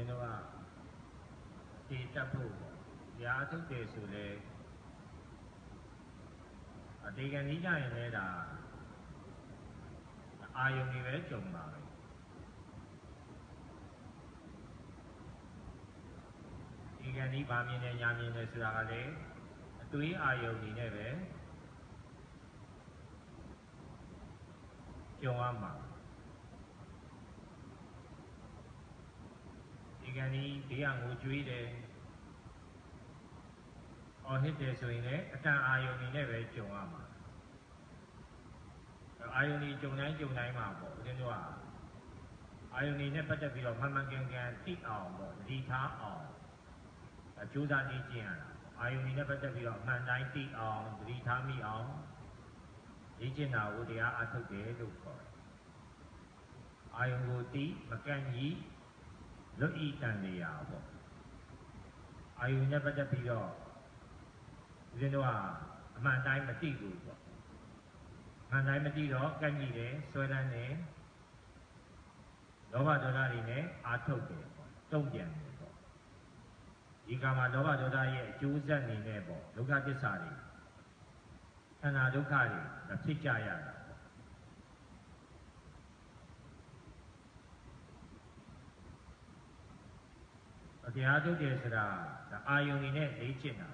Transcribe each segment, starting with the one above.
င်းတို့ကတည်တတ်ဖို့ပေါ့တရားထုတ်တယ်ဆိုလဲအတေကန်ကြီးကြရင်လည်းဒါအာယုန်တွေပဲကြုံပါပဲဒီကနေ့ဗာမြင်နေညာမြင်နေဆိုတာကလည်းအသွေးအာယုန်တွေနဲ့ပဲကြုံရမှာ ဒီကနေ့ဘေးကငိုကြွေးတယ်အော်ဟစ်တယ်ဆိုရင်လည်းအတန်အာယုန်တွေနဲ့ပဲကြုံရမှာအာယုန်တွေကြုံတိုင်းကြုံတိုင်းမှာပေါ့ဦးဇင်းတို့ကအာယုန်တွေနဲ့ပတ်သက်ပြီးတော့မှန်မှန်ကန်ကန်သိအောင်ပေါ့သတိထားအောင်အကျိုးစားနေကျင့်ရတာအာယုန်တွေနဲ့ပတ်သက်ပြီးတော့အမှန်တိုင်းသိအောင်သတိထားမိအောင်လေ့ကျင့်တာကိုတရားအထုတ်တယ်လို့ခေါ်တယ်အာယုန်ကိုသိမကန့်ကြီး လွတ်ဤတန်နေရပေါ့အာယုန်နဲ့ပတ်သက်ပြီးတော့ဦးဇင်းတို့ကအမှန်တိုင်းမသိဘူးပေါ့မှန်တိုင်းမသိတော့ကန့်ကြီးတယ်ဆွဲလန်းတယ်လောဘဒေါသတွေနဲ့အာထုတ်တယ်ပေါ့တုံ့ပြန်တယ်ပေါ့ဒီကမှာလောဘဒေါသရဲ့အကျိုးဆက်နေနဲ့ပေါ့ဒုက္ခသစ္စာတွေခန္ဓာဒုက္ခတွေဖြစ်ကြရတာ တရားထုတ်တယ်ဆိုတာဒါအာယုန်နေနဲ့လေ့ကျင့်တာ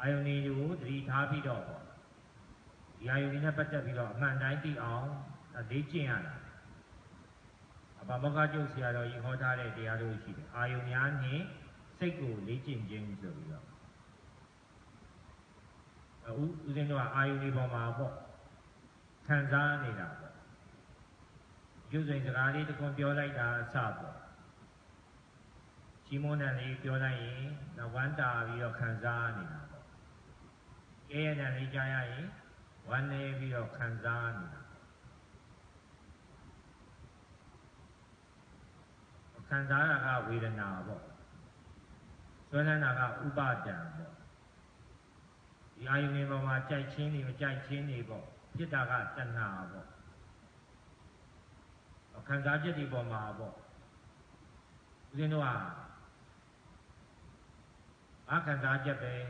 အာယုန်နေကိုသတိထားပြီးတော့ပေါ့ဒီအာယုန်နေနဲ့ပတ်သက်ပြီးတော့အမှန်တိုင်းသိအောင်လေ့ကျင့်ရတာအဘမောကကျုပ်ဆရာတော်ကြီးဟောထားတဲ့တရားတို့ရှိတယ်အာယုန်များနဲ့စိတ်ကိုလေ့ကျင့်ခြင်းဆိုပြီးတော့အခုဦးဇင်းတို့ကအာယုန်ဒီပေါ်မှာပေါ့ခံစားနေတာပေါ့ကျုပ်စိန်စကားလေးတစ်ခွန်းပြောလိုက်တာအစပေါ့ ကြီးမွန်းတဲ့လေးပြောလိုက်ရင်ဝမ်းတာပြီးတော့ခံစားနေတာပေါ့ကဲရတဲ့လေးကြားရရင်ဝမ်းနေပြီးတော့ခံစားနေတာခံစားတာကဝေဒနာပေါ့ဆွဲလန်းတာကဥပါဒံပေါ့ဒီအာယုန်ပေါ်မှာကြိုက်ချင်းနေမကြိုက်ချင်းနေပေါ့ဖြစ်တာကတဏှာပေါ့ခံစားချက်ဒီပေါ်မှာပေါ့ဦးဇင်းတို့က အခံစားချက်ပဲတ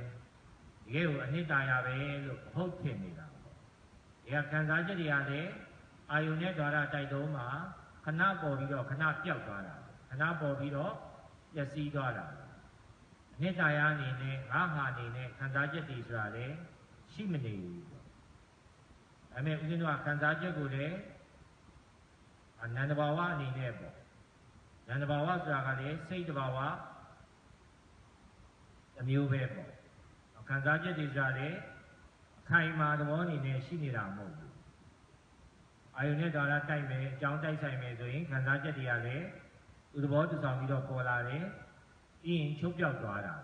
ကယ်ကိုအနှစ်သာရပဲလို့ဟုတ်ဖြစ်နေတာပေါ့ဒီကခံစားချက်တွေကလည်းအာယုန်နဲ့ဓာရတိုက်တုံးမှာခဏပေါ်ပြီးတော့ခဏပြောက်သွားတာခဏပေါ်ပြီးတော့ပျက်စီးသွားတာအနှစ်သာရအနေနဲ့ငါဟာအနေနဲ့ခံစားချက်တွေဆိုတာလည်းရှိမနေဘူးပေါ့ဒါပေမဲ့ဦးဇင်းတို့ကခံစားချက်ကိုလည်းအနန္တဘာဝအနေနဲ့ပေါ့နန္တဘာဝဆိုတာကလည်းစိတ်တဘာဝ အမျိုးပဲပေါ့ခံစားချက်တွေကြတယ်အခိုင်မာသဘောအနေနဲ့ရှိနေတာမဟုတ်ဘူးအာယုန်နဲ့ဒါရတိုက်မယ်အကြောင်းတိုက်ဆိုင်မယ်ဆိုရင်ခံစားချက်တွေကလည်းသူသဘောတူဆောင်ပြီးတော့ပေါ်လာတယ်ပြီးရင်ချုပ်ပြောက်သွားတာ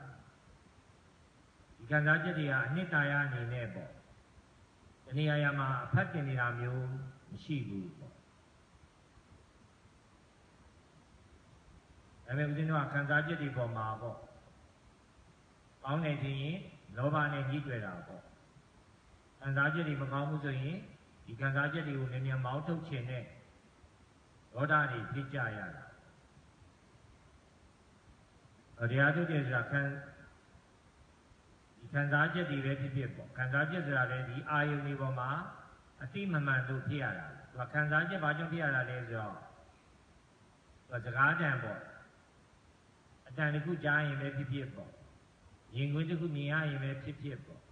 ဒီခံစားချက်တွေကအနှစ်သာရအနေနဲ့ပေါ့တဏှာရမှာအဖတ်တင်နေတာမျိုးမရှိဘူးပေါ့ဒါပေမဲ့ဦးဇင်းတို့ကခံစားချက်တွေပေါ်မှာပေါ့ ကောင်းတယ်ဆိုရင်လောဘနဲ့ညှိတွေ့တာပေါ့ခံစားချက်တွေမကောင်းဘူးဆိုရင်ဒီခံစားချက်တွေကိုလည်းမြန်မောင်းထုတ်ခြင်းနဲ့ဒေါသတွေဖြစ်ကြရတာတရားထုတ်တယ်ဆိုတာခံဒီခံစားချက်တွေပဲဖြစ်ဖြစ်ပေါ့ခံစားချက်ဆိုတာလည်းဒီအာယုန်တွေပေါ်မှာအတိမမှန်လို့ဖြစ်ရတာသူကခံစားချက်ဘာကြောင့်ဖြစ်ရတာလဲဆိုတော့သူကစကားတန်ပေါ့အတန်တစ်ခုကြားရင်ပဲဖြစ်ဖြစ်ပေါ့ ရင်ခွင်းတစ်ခုမြင်ရရင်ပဲဖြစ်ဖြစ်ပေါ့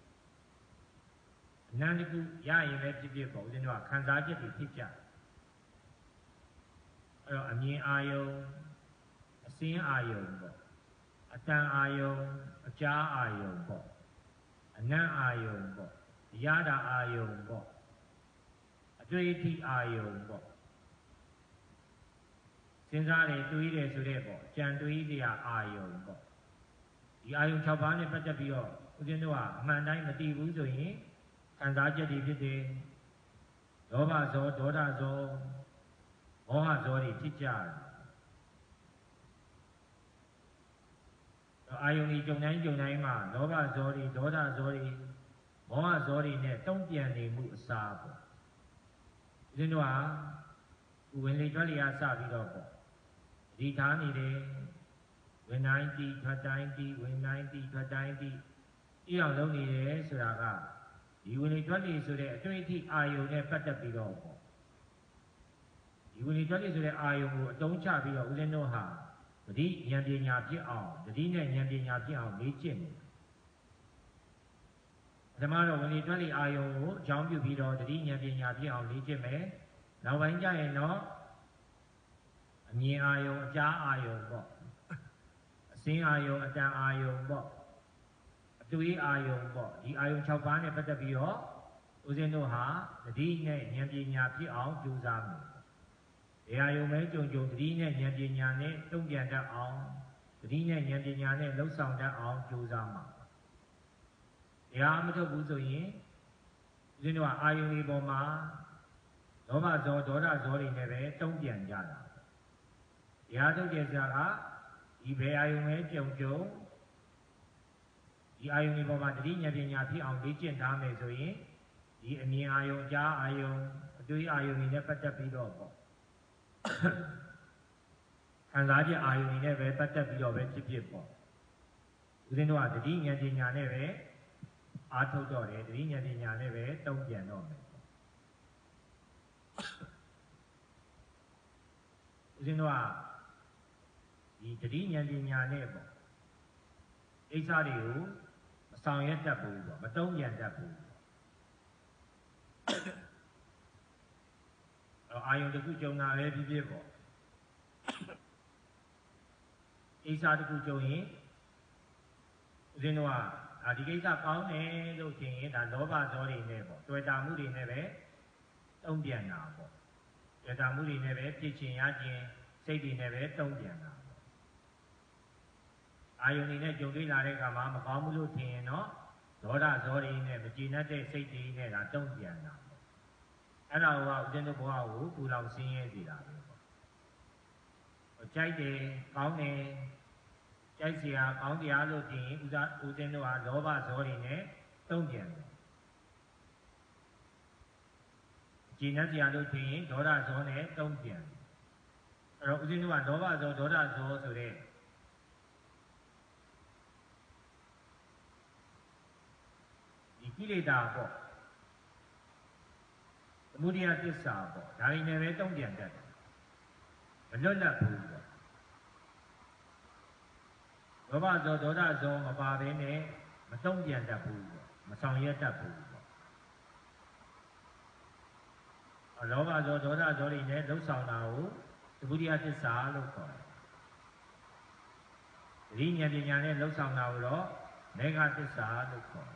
အနန္တခုရရင်ပဲဖြစ်ဖြစ်ပေါ့ဦးဇင်းတို့ကခံစားချက်တွေဖြစ်ကြအဲ့တော့အမြင်အာယုံအစင်းအာယုံပေါ့အတန်အာယုံအကြားအာယုံပေါ့အနံ့အာယုံပေါ့ရတာအာယုံပေါ့အတွေ့အထိအာယုံပေါ့စဉ်းစားတယ်တွေးတယ်ဆိုတဲ့ပေါ့ကြံတွေးစရာအာယုံပေါ့ ဒီအာယုံ6ပါးနဲ့ပတ်သက်ပြီးတော့ဦးဇင်းတို့ကအမှန်တိုင်းမသိဘူးဆိုရင်ခံစားချက်တွေဖြစ်တယ်လောဘဇောဒေါသဇောမောဟဇောတွေဖြစ်ကြတယ်အာယုန်ဒီကြုံတိုင်းကြုံတိုင်းမှာလောဘဇောတွေဒေါသဇောတွေမောဟဇောတွေနဲ့တုံ့ပြန်နေမှုအစားပေါ့ဦးဇင်းတို့ကဝင်လေကြွလေအားစပြီးတော့ပေါ့ဒီထားနေတယ် ဝင်တိုင်းတီထွက်တိုင်းတီဝင်တိုင်းတီထွက်တိုင်းတီအအောင်လုပ်နေတယ်ဆိုတာကဒီဝင်လေထွက်လေဆိုတဲ့အတွေ့အထိအာယုံနဲ့ပတ်သက်ပြီးတော့ပေါ့ဒီဝင်လေထွက်လေဆိုတဲ့အာယုံကိုအတုံးချပြီးတော့ဦးဇင်းတို့ဟာတတိဉာဏ်ပညာဖြစ်အောင်တတိနဲ့ဉာဏ်ပညာဖြစ်အောင်လေ့ကျင့်နေပထမတော့ဝင်လေထွက်လေအာယုံကိုအကြောင်းပြုပြီးတော့တတိဉာဏ်ပညာဖြစ်အောင်လေ့ကျင့်မယ်နောက်ပိုင်းကျရင်တော့အမြင်အာယုံအကြားအာယုံပေါ့အ စင်းအာယုံအတန်အာယုံပေါ့အတွေ့အာယုံပေါ့ဒီအာယုံ6ပါးနဲ့ပတ်သက်ပြီးတော့ဦးဇင်းတို့ဟာတတိနဲ့ဉာဏ်ပညာဖြစ်အောင်ကြိုးစားမယ်ဒီအာယုံပဲကြုံကြုံတတိနဲ့ဉာဏ်ပညာနဲ့တုံ့ပြန်တတ်အောင်တတိနဲ့ဉာဏ်ပညာနဲ့လှုပ်ဆောင်တတ်အောင်ကြိုးစားမှာဒီဟာမထုတ်ဘူးဆိုရင်ဦးဇင်းတို့ကအာယုံဒီပေါ်မှာလောဘဇောဒေါသဇောတွေနဲ့ပဲတုံ့ပြန်ကြတာ။တရားထုတ်တဲ့ဆရာက ဒီဘယ်အာယုံပဲကြုံကြုံဒီအာယုံဒီပေါ်မှာတတိညာပညာဖြစ်အောင်လေ့ကျင့်ထားမယ်ဆိုရင်ဒီအမြင်အာယုံအကြားအာယုံအတွေ့အာယုံတွေနဲ့ပတ်သက်ပြီးတော့ပေါ့ခံစားချက်အာယုံတွေနဲ့ပဲပတ်သက်ပြီးတော့ပဲဖြစ်ဖြစ်ပေါ့ဦးဇင်းတို့ကတတိညာပညာနဲ့ပဲအားထုတ်တော့တယ်တတိညာပညာနဲ့ပဲတုံ့ပြန်တော့မယ်ဦးဇင်းတို့က ဒီတတိဉာဏ်ပညာနဲ့ပေါ့အိစ္ဆာတွေကိုမဆောင်ရွက်တတ်ဘူးပေါ့မတုံ့ပြန်တတ်ဘူးအဲ့အာယုံတစ်ခုကြုံတာလည်းဖြစ်ဖြစ်ပေါ့အိစ္ဆာတစ်ခုကြုံရင်ဦးဇင်းတို့ကအာဒီကိစ္စကောင်းတယ်လို့ထင်ရင်ဒါလောဘဇောတွေနဲ့ပေါ့တွေ့တာမှုတွေနဲ့ပဲတုံ့ပြန်တာပေါ့ရတာမှုတွေနဲ့ပဲဖြစ်ချင်ရခြင်းစိတ်တွေနဲ့ပဲတုံ့ပြန်တာပေါ့ အာယုန်နေနဲ့ကြုံတွေ့လာတဲ့အခါမှာမကောင်းဘူးလို့ထင်ရင်တော့ဒေါသဇောတွေနဲ့မကျေနပ်တဲ့စိတ်တွေနဲ့ဒါတုံ့ပြန်တာပေါ့အဲ့ဒါကဦးဇင်းတို့ဘဝကိုပူလောင်ဆင်းရဲစေတာပဲပေါ့ကြိုက်တယ်ကောင်းတယ်ကြိုက်စရာကောင်းတရားလို့ထင်ရင်ဦးဇဦးဇင်းတို့ဟာလောဘဇောတွေနဲ့တုံ့ပြန်တယ်ကျေနပ်စရာလို့ထင်ရင်ဒေါသဇောနဲ့တုံ့ပြန်တယ်အဲ့တော့ဦးဇင်းတို့ကဒေါသဇောဒေါသဇောဆိုတဲ့ ကိလေသာပေါ့သမုဒိယသစ္စာပေါ့ဒါတွေနဲ့ပဲတုံ့ပြန်တတ်တယ်မလွတ်လပ်ဘူးပေါ့လောဘဇောဒေါသဇောမပါဘဲနဲ့မတုံ့ပြန်တတ်ဘူးပေါ့မဆောင်ရွက်တတ်ဘူးလောဘဇောဒေါသဇောတွေနဲ့လှုပ်ဆောင်တာကိုသမုဒိယသစ္စာလို့ခေါ်တယ်။ဒီဉာဏ်ပညာနဲ့လှုပ်ဆောင်တာကိုတော့မေဃသစ္စာလို့ခေါ်တယ်။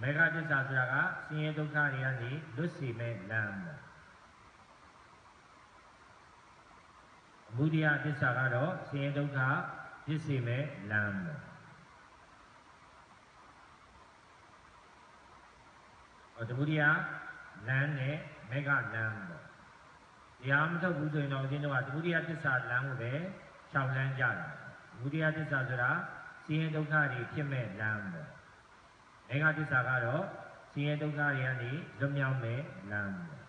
မေဃသစ္စာဆိုတာကဆင်းရဲဒုက္ခတွေကနေလွတ်စေမဲ့လမ်းပေါ့။အမှုတရားသစ္စာကတော့ဆင်းရဲဒုက္ခဖြစ်စေမဲ့လမ်းပေါ့။သမုဒိယလမ်းနဲ့မေဃလမ်းပေါ့တရားမထုတ်ဘူးဆိုရင်တော့ဦးဇင်းတို့ကသမုဒိယသစ္စာလမ်းကိုပဲရှောင်လန်းကြတာသမုဒိယသစ္စာဆိုတာဆင်းရဲဒုက္ခတွေဖြစ်မဲ့လမ်းပေါ့ မေဃသစ္စာကတော့ဆင်းရဲဒုက္ခတွေကနေလွတ်မြောက်မဲ့လမ်းပေါ့